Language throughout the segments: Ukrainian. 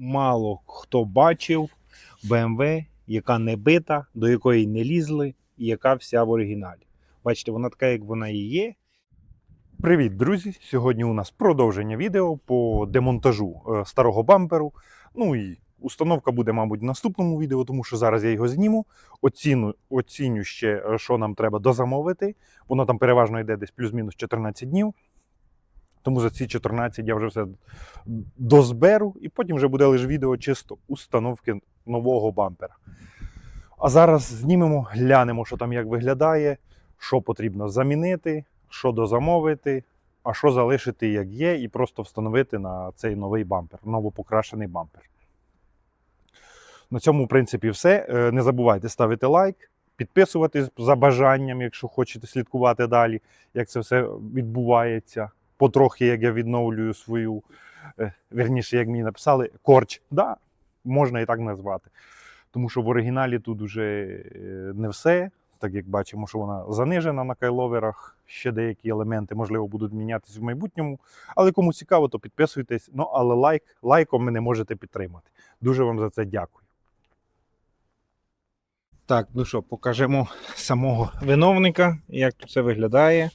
мало хто бачив BMW, яка не бита, до якої не лізли, і яка вся в оригіналі. Бачите, вона така, як вона і є. Привіт, друзі! Сьогодні у нас продовження відео по демонтажу е, старого бамперу. Ну і установка буде, мабуть, в наступному відео, тому що зараз я його зніму. Оціну, оціню ще, е, що нам треба дозамовити. Воно там переважно йде десь плюс-мінус 14 днів. Тому за ці 14 я вже все дозберу, і потім вже буде лише відео чисто установки нового бампера. А зараз знімемо, глянемо, що там як виглядає, що потрібно замінити, що дозамовити, а що залишити як є, і просто встановити на цей новий бампер, новопокрашений бампер. На цьому, в принципі, все. Е, Не забувайте ставити лайк, підписуватись за бажанням, якщо хочете слідкувати далі, як це все відбувається. Потрохи, як я відновлюю свою, е, верніше, як мені написали, корч. Да, можна і так назвати. Тому що в оригіналі тут уже е, не все. Так як бачимо, що вона занижена на кайловерах. Ще деякі елементи, можливо, будуть мінятися в майбутньому. Але кому цікаво, то підписуйтесь. Ну, але лайк, лайком мене можете підтримати. Дуже вам за це дякую. Так, ну що, покажемо самого виновника, як це виглядає.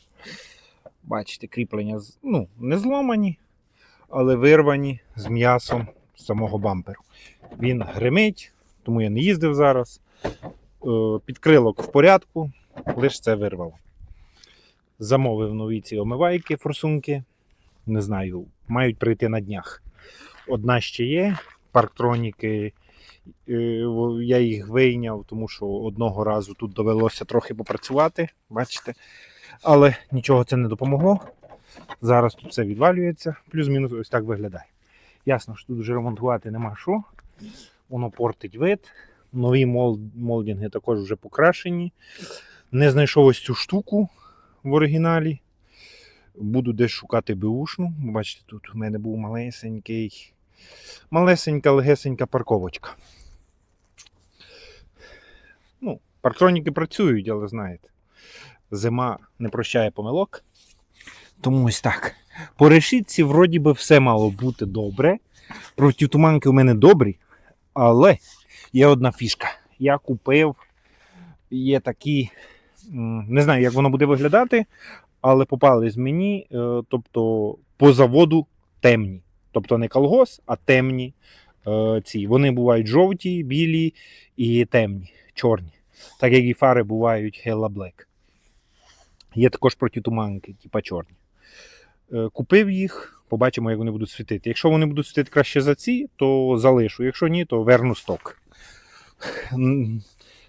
Бачите, кріплення ну, не зломані, але вирвані з м'ясом самого бамперу. Він гримить, тому я не їздив зараз. Е, Підкрилок в порядку, лише це вирвало. Замовив нові ці омивайки, форсунки. Не знаю, мають прийти на днях. Одна ще є, парктроніки. е, Я їх вийняв, тому що одного разу тут довелося трохи попрацювати, бачите. Але нічого це не допомогло. Зараз тут все відвалюється, плюс-мінус ось так виглядає. Ясно, що тут вже ремонтувати нема що. Воно портить вид. Нові мол- молдинги також вже покрашені. Не знайшов ось цю штуку в оригіналі. Буду десь шукати беушну. Бачите, тут у мене був малесенький, малесенька, легесенька парковочка. Ну, парктроніки працюють, але знаєте, зима не прощає помилок. Тому ось так. По решітці, вроді би, все мало бути добре. Протитуманки у мене добрі, але є одна фішка. Я купив, є такі, не знаю, як воно буде виглядати, але попались мені, е, тобто по заводу темні. Тобто не колгос, а темні е, ці. Вони бувають жовті, білі і темні, чорні. Так як і фари бувають Hella Black. Є також протитуманки, типа чорні. Е, Купив їх, побачимо, як вони будуть світити. Якщо вони будуть світити краще за ці, то залишу. Якщо ні, то верну сток.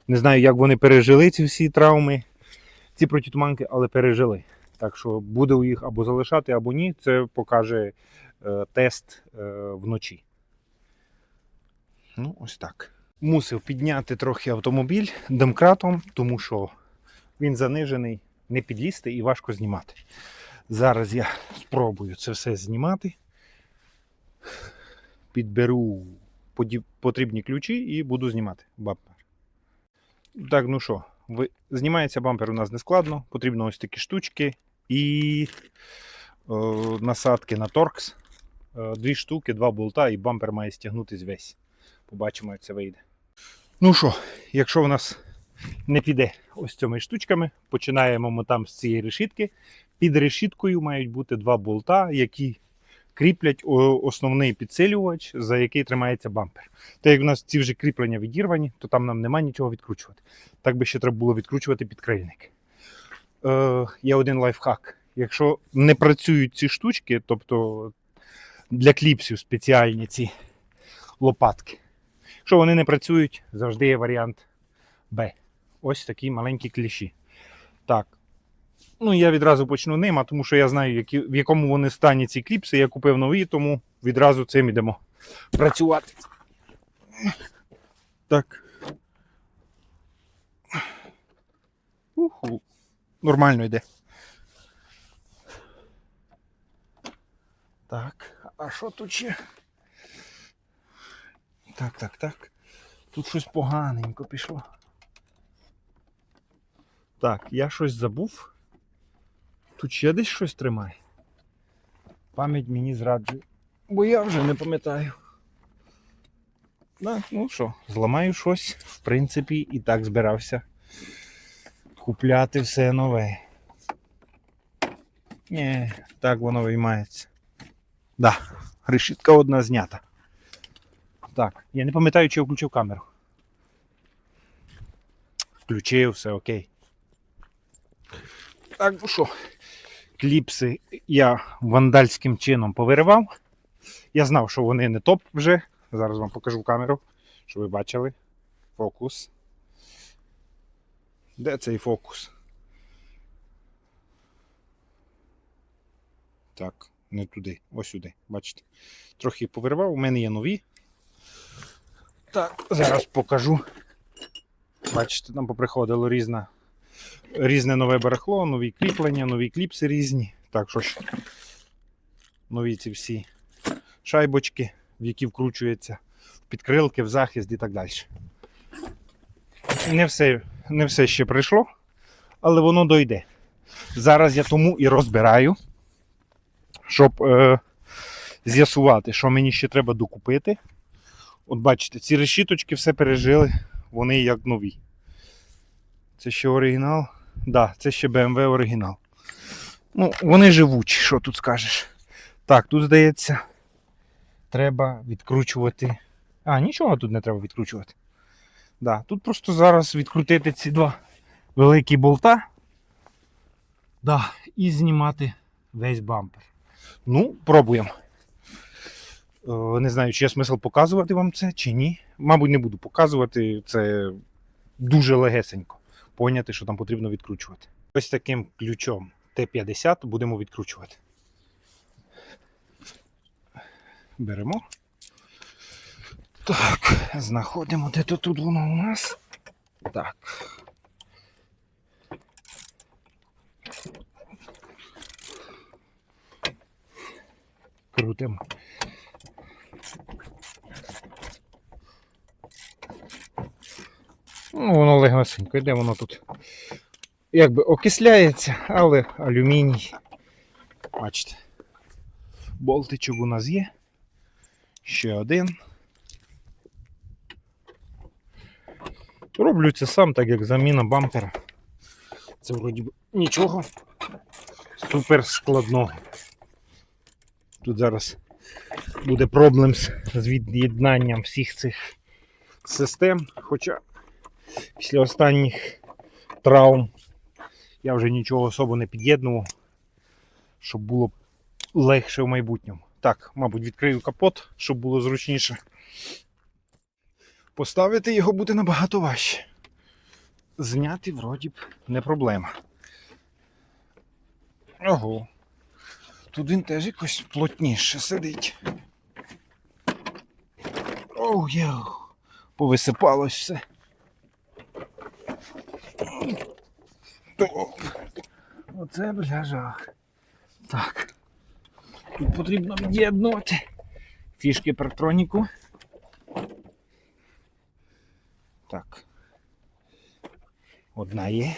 Не знаю, як вони пережили ці всі травми, ці протитуманки, але пережили. Так що буде їх або залишати, або ні. Це покаже е, тест е, вночі. Ну, ось так. Мусив підняти трохи автомобіль домкратом, тому що він занижений, не підлізти і важко знімати. Зараз я спробую це все знімати. Підберу потрібні ключі і буду знімати бампер. Так, ну що, знімається бампер у нас не складно. Потрібно ось такі штучки і е, насадки на торкс. Е, дві штуки, два болта, і бампер має стягнутись весь. Побачимо, як це вийде. Ну що, якщо у нас не піде ось цими штучками, починаємо ми там з цієї решітки. Під решіткою мають бути два болта, які кріплять основний підсилювач, за який тримається бампер. Так як у нас ці вже кріплення відірвані, то там нам немає нічого відкручувати. Так би ще треба було відкручувати підкрильник. Е, є один лайфхак. Якщо не працюють ці штучки, тобто для кліпсів спеціальні ці лопатки. Якщо вони не працюють, завжди є варіант Б. Ось такі маленькі кліші. Так. Ну, я відразу почну ним, а тому що я знаю, які, в якому вони стані ці кліпси. Я купив нові, тому відразу цим йдемо працювати. Так. Уху. Нормально йде. Так, а що тут ще? Так, так, так. Тут щось поганенько пішло. Так, я щось забув. Тут ще десь щось тримає. Пам'ять мені зраджує. Бо я вже не пам'ятаю. Да, ну що, зламаю щось, в принципі, і так збирався купляти все нове. Ні, так воно виймається. Да, решітка одна знята. Так, я не пам'ятаю, чи я включив камеру. Включив, все окей. Так, ну що, кліпси я вандальським чином повиривав. Я знав, що вони не топ вже. Зараз вам покажу камеру, щоб ви бачили. Фокус. Де цей фокус? Так, не туди, ось сюди. Бачите? Трохи повиривав, у мене є нові. Так, зараз покажу. Бачите, там поприходило різне, різне нове барахло, нові кріплення, нові кліпси різні. Так що ж, нові ці всі шайбочки, в які вкручується в підкрилки, в захист і так далі. Не все, не все ще прийшло, але воно дойде. Зараз я тому і розбираю, щоб е, з'ясувати, що мені ще треба докупити. От бачите, ці решіточки все пережили, вони як нові. Це ще оригінал? Так, да, це ще BMW оригінал. Ну, вони живучі, що тут скажеш. Так, тут здається, треба відкручувати. А, нічого тут не треба відкручувати. Да, тут просто зараз відкрутити ці два великі болта. Да, і знімати весь бампер. Ну, пробуємо. Е, Не знаю, чи є смисл показувати вам це, чи ні. Мабуть, не буду показувати. Це дуже легесенько. Поняти, що там потрібно відкручувати. Ось таким ключом Т-50 будемо відкручувати. Беремо. Так, знаходимо, де то тут воно у нас. Так. Крутимо. Ну, воно легасенько, йде воно тут. Якби окисляється, але алюміній. Бачите. Болтичок у нас є. Ще один. Роблю це сам, так як заміна бампера. Це вроді б нічого супер складного. Тут зараз буде проблем з від'єднанням всіх цих систем. Хоча після останніх травм я вже нічого особо не під'єднував, щоб було легше в майбутньому. Так, мабуть, відкрию капот, щоб було зручніше. Поставити його буде набагато важче. Зняти вроді б не проблема. Ого. Тут він теж якось плотніше сидить. Оу, йоу. Повисипалось все. Оце бля жах. Так. Тут потрібно від'єднувати фішки партроніку. Так. Одна є.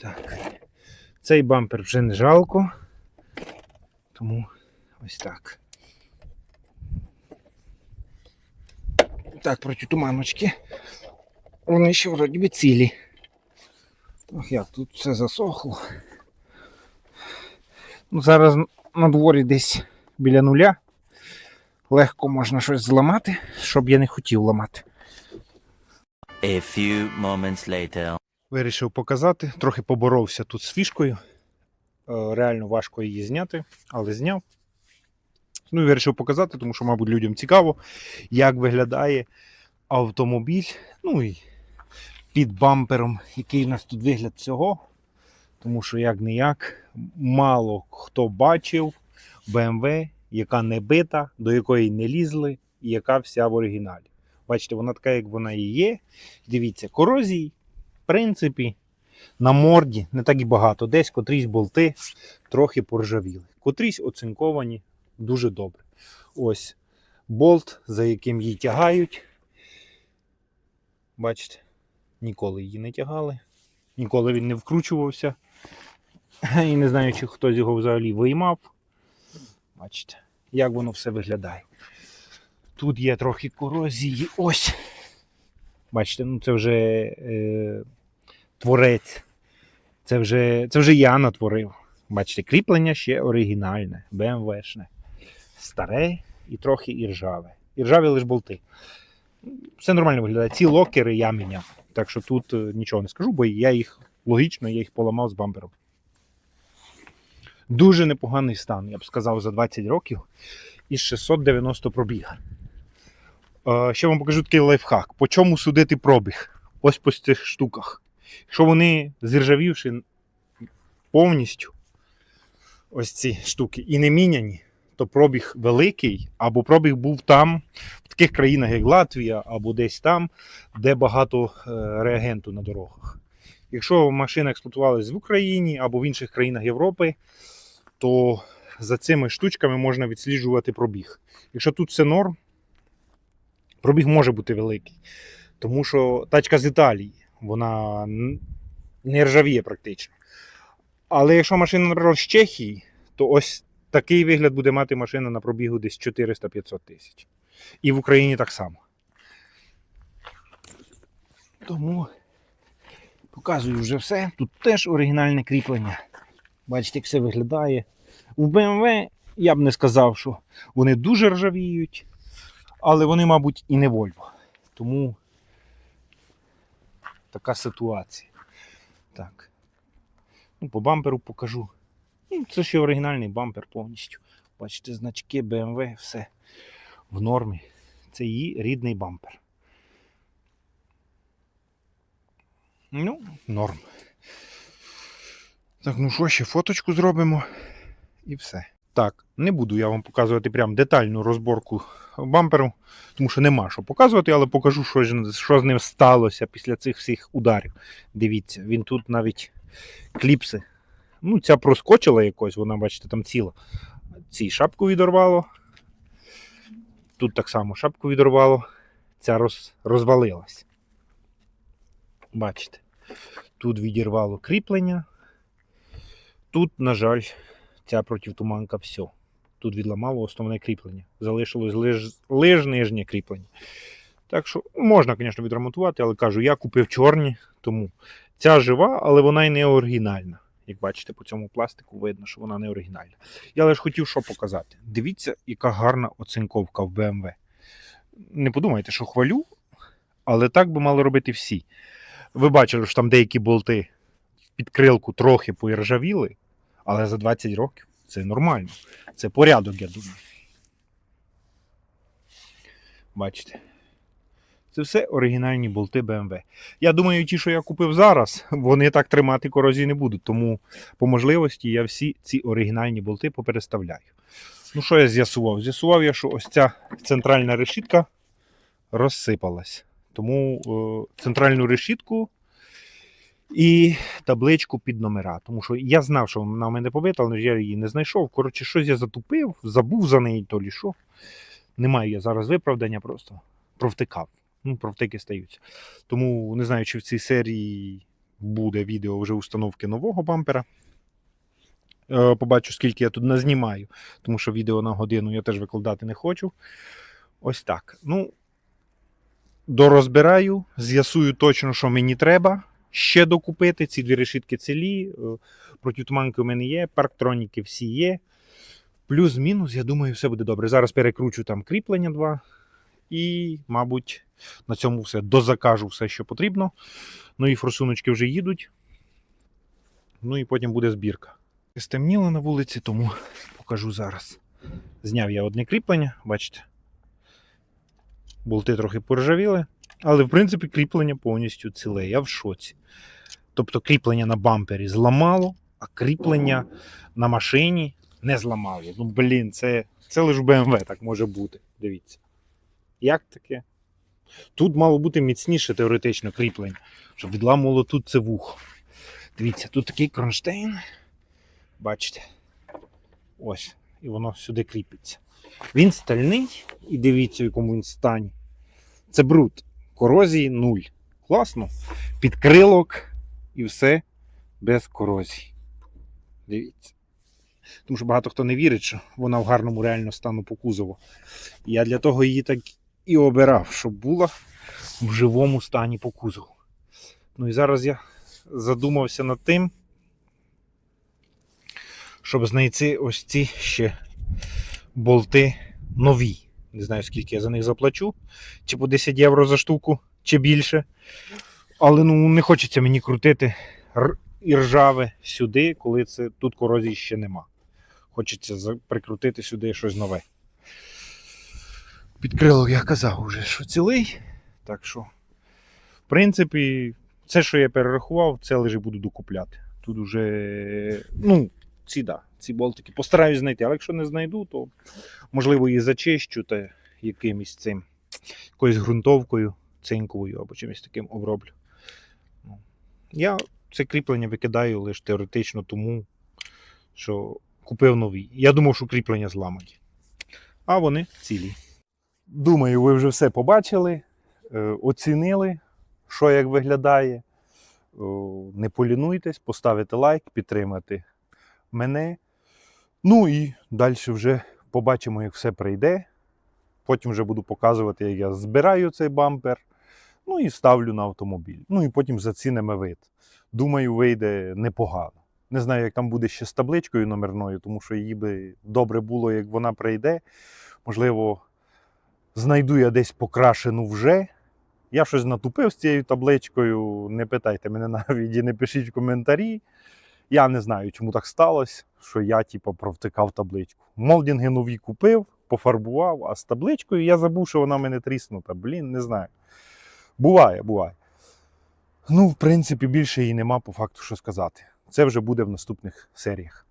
Так. Цей бампер вже не жалко. Тому ось так. Так, проти туманочки. Вони ще вроді би цілі. Ох, як тут все засохло. Ну, зараз на дворі десь біля нуля. Легко можна щось зламати, щоб я не хотів ламати. A few moments later. Вирішив показати, трохи поборовся тут з фішкою. Е, Реально важко її зняти, але зняв. Ну і вирішив показати, тому що, мабуть, людям цікаво, як виглядає автомобіль. Ну і під бампером, який у нас тут вигляд цього. Тому що як не як, мало хто бачив BMW, яка не бита, до якої не лізли, і яка вся в оригіналі. Бачите, вона така, як вона і є. Дивіться, корозій, в принципі, на морді не так і багато. Десь котрісь болти трохи поржавіли. Котрісь оцинковані дуже добре. Ось болт, за яким її тягають. Бачите, ніколи її не тягали, ніколи він не вкручувався. І не знаю, чи хтось його взагалі виймав. Бачите, як воно все виглядає. Тут є трохи корозії. Ось. Бачите, ну це вже е, творець. Це вже, це вже я натворив. Бачите, кріплення ще оригінальне, БМВшне. Старе і трохи іржаве. Іржаві лише болти. Все нормально виглядає. Ці локери я міняв. Так що тут е, нічого не скажу, бо я їх логічно, я їх поламав з бампером. Дуже непоганий стан, я б сказав, за 20 років із 690 пробіг. Е, ще вам покажу такий лайфхак. По чому судити пробіг? Ось по цих штуках. Якщо вони зіржавівши повністю ось ці штуки і не міняні, то пробіг великий, або пробіг був там, в таких країнах, як Латвія, або десь там, де багато е, реагенту на дорогах. Якщо машина експлуатувалась в Україні або в інших країнах Європи, то за цими штучками можна відсліджувати пробіг. Якщо тут все норм, пробіг може бути великий. Тому що тачка з Італії, вона не ржавіє практично. Але якщо машина, наприклад, з Чехії, то ось такий вигляд буде мати машина на пробігу десь 400-500 тисяч. І в Україні так само. Тому показую вже все. Тут теж оригінальне кріплення. Бачите, як все виглядає. У BMW я б не сказав, що вони дуже ржавіють, але вони, мабуть, і не Volvo. Тому така ситуація. Так. Ну, по бамперу покажу. Ну, це ще оригінальний бампер повністю. Бачите, значки BMW, все в нормі. Це її рідний бампер. Ну, норм. Так, ну що, ще фоточку зробимо і все. Так, не буду я вам показувати прям детальну розборку бамперу, тому що нема що показувати, але покажу, що, що з ним сталося після цих всіх ударів. Дивіться, він тут навіть кліпси. Ну, ця проскочила якось, вона, бачите, там ціла. Цій шапку відорвало. Тут так само шапку відорвало. Ця роз, розвалилась. Бачите. Тут відірвало кріплення. Тут, на жаль, ця противтуманка все. Тут відламало основне кріплення. Залишилось лиш, лиш нижнє кріплення. Так що можна, звісно, відремонтувати, але кажу, я купив чорні, тому ця жива, але вона й не оригінальна. Як бачите, по цьому пластику видно, що вона не оригінальна. Я лише хотів що показати. Дивіться, яка гарна оцинковка в BMW. Не подумайте, що хвалю, але так би мали робити всі. Ви бачили, що там деякі болти під крилку трохи поіржавіли, але за 20 років це нормально. Це порядок, я думаю. Бачите. Це все оригінальні болти BMW. Я думаю, ті, що я купив зараз, вони так тримати корозії не будуть. Тому по можливості я всі ці оригінальні болти попереставляю. Ну, що я з'ясував? З'ясував я, що ось ця центральна решітка розсипалась. Тому е, центральну решітку і табличку під номера. Тому що я знав, що вона в мене побита, але я її не знайшов. Коротше, щось я затупив, забув за неї, то лі що. Немає я зараз виправдання, просто провтикав. Ну, провтики стаються. Тому не знаю, чи в цій серії буде відео вже установки нового бампера. Е, Побачу, скільки я тут назнімаю, тому що відео на годину я теж викладати не хочу. Ось так. Ну, дорозбираю, з'ясую точно, що мені треба ще докупити. Ці дві решітки цілі. е, Протитуманки у мене є, парктроніки всі є. Плюс-мінус, я думаю, все буде добре. Зараз перекручу там кріплення два. І, мабуть, на цьому все. Дозакажу все, що потрібно. Ну і форсуночки вже їдуть. Ну і потім буде збірка. Стемніло на вулиці, тому покажу зараз. Зняв я одне кріплення, бачите. Болти трохи поржавіли, але в принципі кріплення повністю ціле. Я в шоці. Тобто кріплення на бампері зламало, а кріплення на машині не зламало. Ну, блін, це, це лише в BMW так може бути. Дивіться. Як таке? Тут мало бути міцніше теоретично кріплення, щоб відламувало тут це вухо. Дивіться, тут такий кронштейн. Бачите? Ось. І воно сюди кріпиться. Він стальний, і дивіться, в якому він стані. Це бруд. Корозії нуль. Класно. Підкрилок і все без корозії. Дивіться. Тому що багато хто не вірить, що вона в гарному реально стану по кузову. Я для того її так і обирав, щоб була в живому стані по кузову. Ну і зараз я задумався над тим, щоб знайти ось ці ще болти нові. Не знаю, скільки я за них заплачу, чи по 10 євро за штуку, чи більше. Але ну не хочеться мені крутити і ржаве сюди, коли це тут корозії ще нема. Хочеться прикрутити сюди щось нове. Підкрилок я казав уже, що цілий. Так що, в принципі, це, що я перерахував, це лише буду докупляти. Тут уже, ну, ці да, ці болтики постараюсь знайти, але якщо не знайду, то можливо її зачищу та якимось цим, якоюсь ґрунтовкою, цинковою або чимось таким оброблю. Ну, Я це кріплення викидаю лише теоретично тому, що купив нові. Я думав, що кріплення зламані. А вони цілі. Думаю, ви вже все побачили, е, оцінили, що як виглядає. Не полінуйтесь, поставити лайк, підтримати мене. Ну і далі вже побачимо, як все прийде. Потім вже буду показувати, як я збираю цей бампер. Ну і ставлю на автомобіль. Ну і потім зацінимо вид. Думаю, вийде непогано. Не знаю, як там буде ще з табличкою номерною, тому що її би добре було, як вона прийде. Можливо, знайду я десь покрашену вже. Я щось натупив з цією табличкою. Не питайте мене навіть і не пишіть в коментарі. Я не знаю, чому так сталося, що я типу, провтикав табличку. Молдінги нові купив, пофарбував, а з табличкою я забув, що вона в мене тріснута. Блін, не знаю. Буває, буває. Ну, в принципі, більше її нема по факту, що сказати. Це вже буде в наступних серіях.